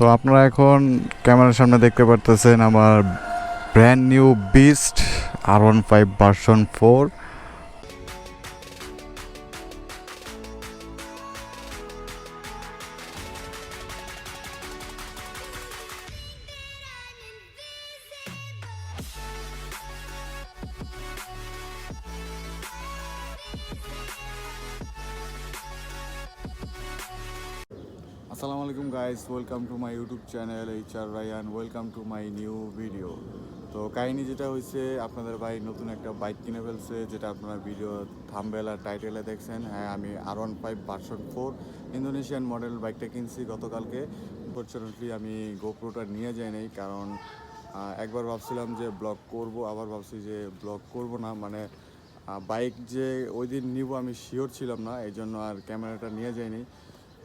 তো আপনারা এখন ক্যামেরার সামনে দেখতে পারতেছেন আমার brand new beast R one five version four আসসালামু আলাইকুম guys welcome to my YouTube channel H R Rayan welcome to my new video তো কাহিনি যেটা হয়েছে, আপনাদের ভাই নতুন একটা বাইক কিনে ফেলছে, যেটা আপনারা ভিডিও থাম্বেল আর টাইটেলে দেখছেন। হ্যাঁ আমি R one five version four Indonesian model বাইকটা কিনছি গতকালকে। আনফর্চুনেটলি আমি গোপ্রোটা নিয়ে যাই নাই, কারণ একবার ভাবছিলাম যে ব্লগ করব, আবার ভাবছি যে ব্লগ করব না। মানে বাইক যে ওই দিন নিব আমি শিওর ছিলাম না এই জন্য আর ক্যামেরাটা নিয়ে যাইনি।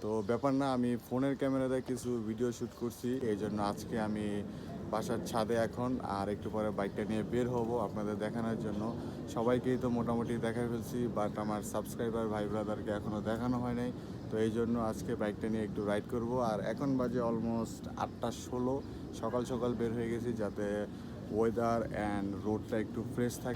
তো ব্যাপার না, আমি ফোনের ক্যামেরাতে কিছু ভিডিও শ্যুট করছি, এই জন্য আজকে আমি বাসার ছাদে এখন, আর একটু পরে বাইকটা নিয়ে বের হব আপনাদের দেখানোর জন্য। সবাইকেই তো মোটামুটি দেখা ফেলছি বাট আমার সাবস্ক্রাইবার ভাই ব্রাদারকে এখনও দেখানো হয় নাই। তো এই জন্য আজকে বাইকটা নিয়ে একটু রাইড করব, আর এখন বাজে অলমোস্ট আটটা ষোলো। সকাল সকাল বের হয়ে গেছি যাতে ওয়েদার অ্যান্ড রোডটা একটু ফ্রেশ থাকে।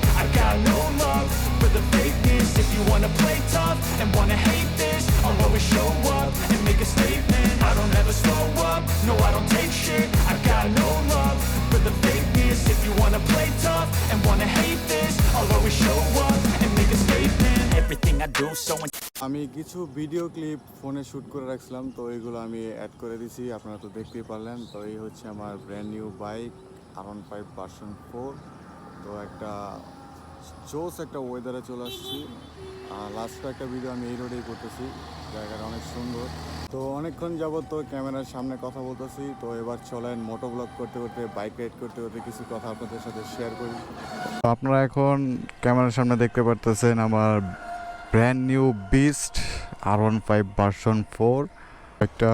আমি কিছু ভিডিও ক্লিপ ফোনে শ্যুট করে রাখছিলাম, তো এইগুলো আমি অ্যাড করে দিছি, আপনারা তো দেখতেই পারলেন। তো এই হচ্ছে আমার brand new bike R one five version four তো একটা জোস একটা ওয়েদারে চলে আসছি। আর লাস্ট একটা ভিডিও আমি এই রোডেই করতেছি, জায়গাটা অনেক সুন্দর। তো অনেকক্ষণ যাবত তো ক্যামেরার সামনে কথা বলতেছি, তো এবার চলেন মোটো ব্লগ করতে করতে বাইক রাইড করতে করতে কিছু কথা আপনাদের সাথে শেয়ার করি। তো আপনারা এখন ক্যামেরার সামনে দেখতে পারতেছেন আমার brand new beast R one five version four একটা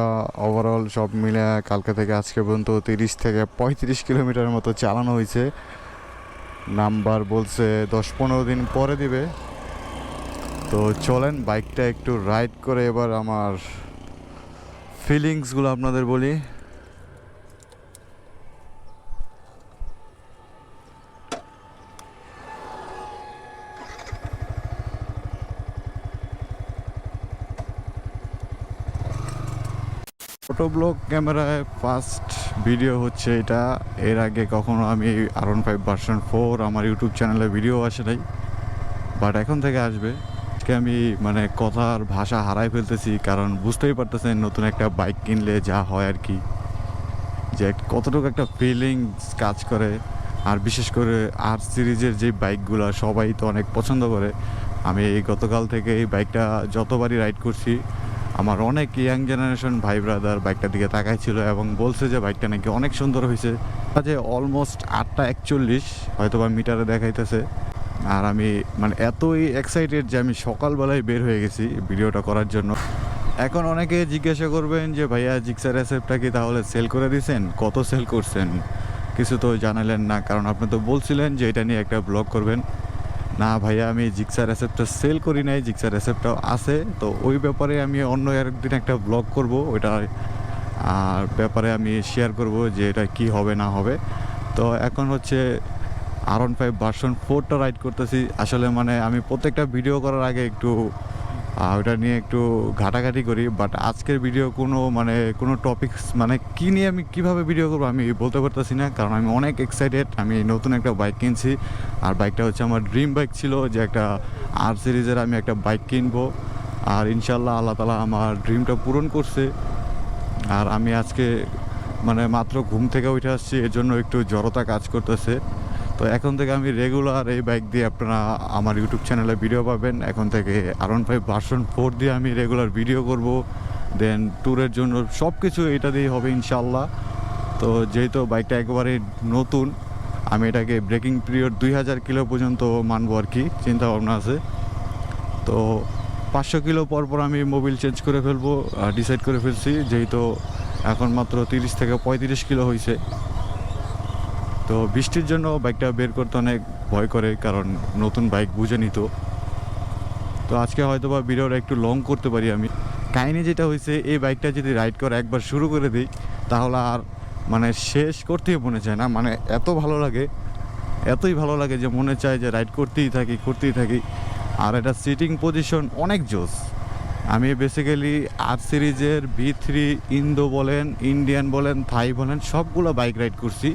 ওভারঅল সব মিলে কালকে থেকে আজকে পর্যন্ত তিরিশ থেকে পঁয়ত্রিশ কিলোমিটার মতো চালানো হয়েছে। নাম্বার বলছে দশ পনেরো দিন পরে দিবে। তো চলেন বাইকটা একটু রাইড করে এবার আমার ফিলিংসগুলো আপনাদের বলি। ফটো ব্লগ ক্যামেরায় ফার্স্ট ভিডিও হচ্ছে এটা। এর আগে কখনো আমি R one five version four আমার ইউটিউব চ্যানেলে ভিডিও আসে নাই। বাট এখন থেকে আসবে। আজকে আমি মানে কথার ভাষা হারাই ফেলতেছি, কারণ বুঝতেই পারতেছেন নতুন একটা বাইক কিনলে যা হয় আর কি। যে কতটুকু একটা ফিলিংস কাজ করে। আর বিশেষ করে আর সিরিজের যে বাইকগুলো সবাই তো অনেক পছন্দ করে। আমি এই গতকাল থেকে এই বাইকটা যতবারই রাইড করছি আমার অনেক ইয়াং জেনারেশন ভাই ব্রাদার বাইকটার দিকে তাকাইছিল এবং বলছে যে বাইকটা নাকি অনেক সুন্দর হয়েছে যে অলমোস্ট আটটা একচল্লিশ হয়তো বা মিটারে দেখাইতেছে। আর আমি মানে এতই এক্সাইটেড যে আমি সকালবেলায় বের হয়ে গেছি ভিডিওটা করার জন্য। এখন অনেকে জিজ্ঞাসা করবেন যে, ভাইয়া জিক্সার অ্যাসেপটা কি তাহলে সেল করে দিয়েছেন কত সেল করছেন? কিছু তো জানালেন না, কারণ আপনি তো বলছিলেন যে এটা নিয়ে একটা ব্লগ করবেন। না ভাইয়া, আমি জিক্সা রেসেপ্টটা সেল করি নাই জিক্সা রেসেপ্টটাও আছে। তো ওই ব্যাপারে আমি অন্য একদিন একটা ব্লগ করব, ওইটা আর ব্যাপারে আমি শেয়ার করব যে এটা কি হবে, না হবে। তো এখন হচ্ছে আর ওয়ান ফাইভ ভার্সন ফোরটা রাইড করতেছি। আসলে মানে আমি প্রত্যেকটা ভিডিও করার আগে একটু ওটা নিয়ে একটু ঘাটাঘাটি করি বাট আজকের ভিডিও কোনো মানে কোনো টপিকস মানে কী নিয়ে আমি কীভাবে ভিডিও করব আমি বলতে পারতেছি না, কারণ আমি অনেক এক্সাইটেড আমি নতুন একটা বাইক কিনছি, আর বাইকটা হচ্ছে আমার ড্রিম বাইক ছিল যে একটা আর সিরিজের আমি একটা বাইক কিনবো, আর ইনশাল্লাহ আল্লাহ তালা আমার ড্রিমটা পূরণ করছে, আর আমি আজকে মানে মাত্র ঘুম থেকে উঠে আসছি এর জন্য একটু জড়তা কাজ করতেছে। তো এখন থেকে আমি রেগুলার এই বাইক দিয়ে আপনারা আমার ইউটিউব চ্যানেলে ভিডিও পাবেন। এখন থেকে R one five version four দিয়ে আমি রেগুলার ভিডিও করব। দেন ট্যুরের জন্য সব কিছু এটা দিয়েই হবে ইনশাল্লাহ তো যেহেতু বাইকটা একেবারে নতুন, আমি এটাকে ব্রেকিং পিরিয়ড দুই হাজার কিলো পর্যন্ত মানবো আর কি চিন্তা ভাবনা আছে। তো পাঁচশো কিলো পর পর আমি মোবিল চেঞ্জ করে ফেলব ডিসাইড করে ফেলছি। যেহেতু এখন মাত্র তিরিশ থেকে পঁয়ত্রিশ কিলো হয়েছে তো বৃষ্টির জন্য বাইকটা বের করতে অনেক ভয় করে, কারণ নতুন বাইক বুঝে নিত। তো আজকে হয়তো বা ভিডিওটা একটু লং করতে পারি আমি। কাহিনি যেটা হয়েছে এই বাইকটা যদি রাইড করে একবার শুরু করে দিই, তাহলে আর মানে শেষ করতেই মনে চায় না। মানে এত ভালো লাগে, এতই ভালো লাগে যে মনে চায় যে রাইড করতেই থাকি করতেই থাকি। আর এটা সিটিং পজিশন অনেক জোস। আমি বেসিক্যালি আর সিরিজের ভি থ্রি ইন্দো বলেন ইন্ডিয়ান বলেন থাই বলেন, সবগুলো বাইক রাইড করছি।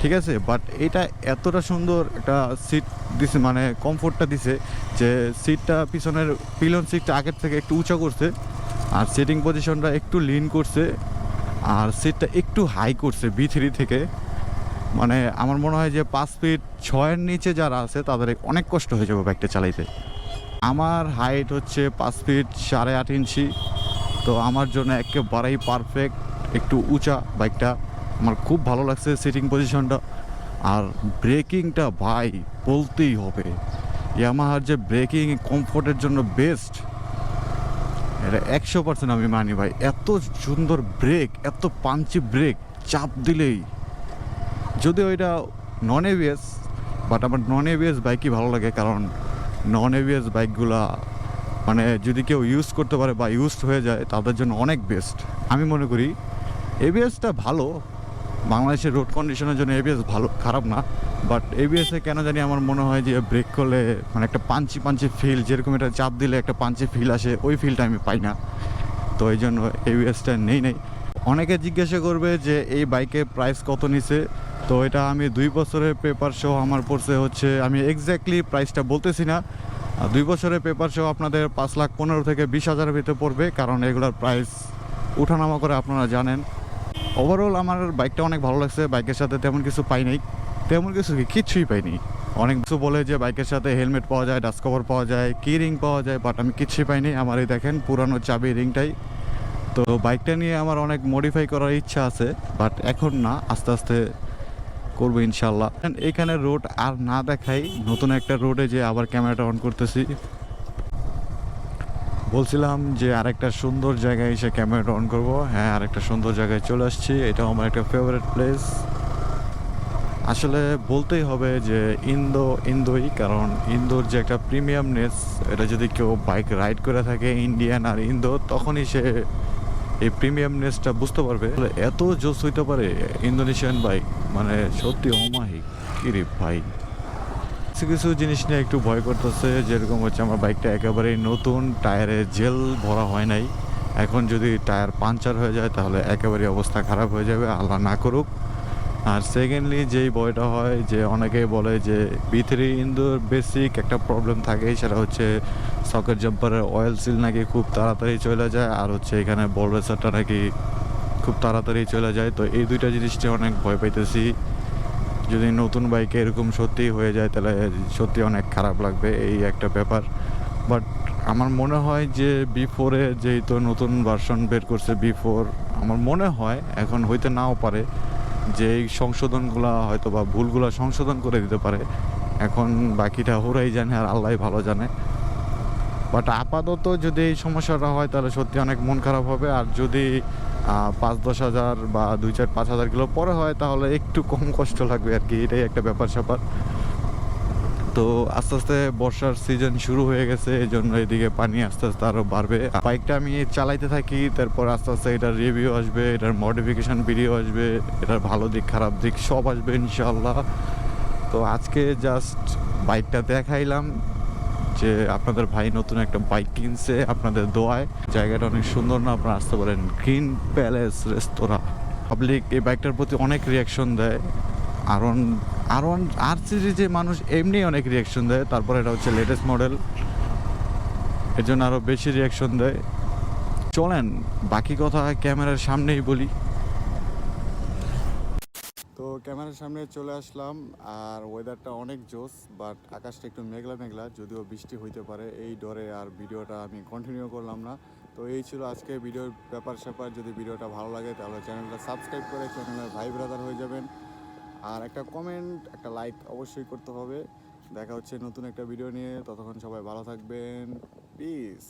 ঠিক আছে বাট এটা এতটা সুন্দর একটা সিট দিছে মানে কমফোর্টটা দিছে যে সিটটা পিছনের পিলন সিটটা আগের থেকে একটু উঁচা করছে আর সিটিং পজিশনটা একটু লিন করছে আর সিটটা একটু হাই করছে বি থ্রি থেকে। মানে আমার মনে হয় যে পাঁচ ফিট ছয়ের নিচে যারা আছে, তাদের অনেক কষ্ট হয়ে যাবে বাইকটা চালাইতে। আমার হাইট হচ্ছে পাঁচ ফিট সাড়ে আট ইঞ্চি, তো আমার জন্য একেবারেই পারফেক্ট একটু উঁচা বাইকটা আমার খুব ভালো লাগছে সিটিং পজিশনটা। আর ব্রেকিংটা ভাই, বলতেই হবে। ইয়ামাহার যে ব্রেকিং কমফোর্টের জন্য বেস্ট, এটা একশো পার্সেন্ট আমি মানি ভাই। এত সুন্দর ব্রেক, এত পাঞ্চি ব্রেক, চাপ দিলেই। যদিও এটা নন এভিএস বাট আমার নন এভিএস বাইকই ভালো লাগে, কারণ নন এভিএস বাইকগুলা মানে যদি কেউ ইউজ করতে পারে বা ইউজড হয়ে যায়, তাদের জন্য অনেক বেস্ট আমি মনে করি এবিএসটা ভালো বাংলাদেশের রোড কন্ডিশনের জন্য এবিএস ভালো, খারাপ না বাট এবিএসে কেন জানি আমার মনে হয় যে ব্রেক করলে মানে একটা পাঞ্চি পাঞ্চি ফিল যেরকম এটা চাপ দিলে একটা পাঞ্চি ফিল আসে, ওই ফিলটা আমি পাই না। তো এই জন্য এবিএসটা নেই নেই। অনেকে জিজ্ঞাসা করবে যে এই বাইকের প্রাইস কত নিছে? তো এটা আমি দুই বছরের পেপার সহ আমার পড়ছে হচ্ছে, আমি এক্স্যাক্টলি প্রাইসটা বলতেছি না। দুই বছরের পেপার সহ আপনাদের পাঁচ লাখ পনেরো থেকে বিশ হাজারের ভিতরে পড়বে, কারণ এগুলোর প্রাইস উঠানামা করে আপনারা জানেন। ওভারঅল আমার বাইকটা অনেক ভালো লাগছে বাইকের সাথে তেমন কিছু পাই নাই। তেমন কিছু কিচ্ছুই পাইনি অনেক কিছু বলে যে বাইকের সাথে হেলমেট পাওয়া যায় ডাস্ট কভার পাওয়া যায় কি রিং পাওয়া যায় বাট আমি কিচ্ছুই পাইনি আমার এই দেখেন পুরানো চাবি রিংটাই তো বাইকটা নিয়ে আমার অনেক মডিফাই করার ইচ্ছা আছে বাট এখন না, আস্তে আস্তে করব ইনশাল্লাহ এখানে রোড আর না দেখাই, নতুন একটা রোডে যে আবার ক্যামেরাটা অন করতেছি। বলছিলাম যে আরেকটা সুন্দর জায়গায় এসে ক্যামেরাটা অন করব। হ্যাঁ আরেকটা সুন্দর জায়গায় চলে আসছি। এটাও আমার একটা ফেভারিট প্লেস আসলে বলতেই হবে যে ইন্দো, ইন্দোই, কারণ ইন্দোর যে একটা প্রিমিয়ামনেস এটা যদি কেউ বাইক রাইড করে থাকে ইন্ডিয়ান আর ইন্দো, তখনই সে এই প্রিমিয়ামনেসটা বুঝতে পারবে। এত জোস হইতে পারে ইন্দোনেশিয়ান বাইক মানে সত্যি অমাহিক কিরে ভাই। কিছু কিছু জিনিস নিয়ে একটু ভয় করতেছে, যেরকম হচ্ছে আমার বাইকটা একেবারেই নতুন টায়ারে জেল ভরা হয় নাই। এখন যদি টায়ার পাঞ্চার হয়ে যায়, তাহলে একেবারে অবস্থা খারাপ হয়ে যাবে, আল্লাহ না করুক। আর সেকেন্ডলি যেই বয়টা হয়, যে অনেকেই বলে যে বি থ্রি ইন্দোর বেসিক একটা প্রবলেম থাকে সেটা হচ্ছে সকেট জাম্পারের অয়েল সিল নাকি খুব তাড়াতাড়ি চলে যায়, আর হচ্ছে এখানে বল রেসারটা নাকি খুব তাড়াতাড়ি চলে যায়। তো এই দুইটা জিনিস নিয়ে অনেক ভয় পাইতেছি। যদি নতুন বাইকে এরকম সত্যি হয়ে যায়, তাহলে সত্যি অনেক খারাপ লাগবে, এই একটা ব্যাপার। বাট আমার মনে হয় যে বি ফোরে যেই তো নতুন ভার্সন বের করছে বি ফোর আমার মনে হয়, এখন হইতে নাও পারে, যে এই সংশোধনগুলা হয়তো বা ভুলগুলো সংশোধন করে দিতে পারে। এখন বাকিটা ওরাই জানে আর আল্লাহ ভালো জানে। বাট আপাতত যদি এই সমস্যাটা হয়, তাহলে সত্যি অনেক মন খারাপ হবে। আর যদি পাঁচ, দশ হাজার বা দুই চার, পাঁচ হাজার কিলো পরে হয়, তাহলে একটু কম কষ্ট লাগবে আর কি। এটাই একটা ব্যাপার স্যাপার। তো আস্তে আস্তে বর্ষার সিজন শুরু হয়ে গেছে এই জন্য এদিকে পানি আস্তে আস্তে আরও বাড়বে। বাইকটা আমি চালাইতে থাকি, তারপর আস্তে আস্তে এটার রিভিউ আসবে, এটার মডিফিকেশান ভিডিও আসবে, এটার ভালো দিক, খারাপ দিক সব আসবে ইনশাল্লাহ তো আজকে জাস্ট বাইকটা দেখাইলাম যে আপনাদের ভাই নতুন একটা বাইক কিনছে আপনাদের দোয়ায়। জায়গাটা অনেক সুন্দর না? আপনারা আসতে পারেন গ্রিন প্যালেস রেস্তোরাঁ পাবলিক এই বাইকটার প্রতি অনেক রিয়াকশন দেয়। আরন আরন আর সিরিজে মানুষ এমনি অনেক রিয়াকশন দেয়। তারপর এটা হচ্ছে লেটেস্ট মডেল এর জন্য আরও বেশি রিয়াকশন দেয়। চলেন, বাকি কথা ক্যামেরার সামনেই বলি। তো ক্যামেরার সামনে চলে আসলাম, আর ওয়েদারটা অনেক জোস বাট আকাশটা একটু মেঘলা মেঘলা, যদিও বৃষ্টি হইতে পারে। এই ডরে আর ভিডিওটা আমি কন্টিনিউ করলাম না। তো এই ছিল আজকে ভিডিওর ব্যাপার স্যাপার যদি ভিডিওটা ভালো লাগে, তাহলে চ্যানেলটা সাবস্ক্রাইব করে চ্যানেলের ভাই ব্রাদার হয়ে যাবেন। আর একটা কমেন্ট একটা লাইক অবশ্যই করতে হবে। দেখা হচ্ছে নতুন একটা ভিডিও নিয়ে। ততক্ষণ সবাই ভালো থাকবেন। পিস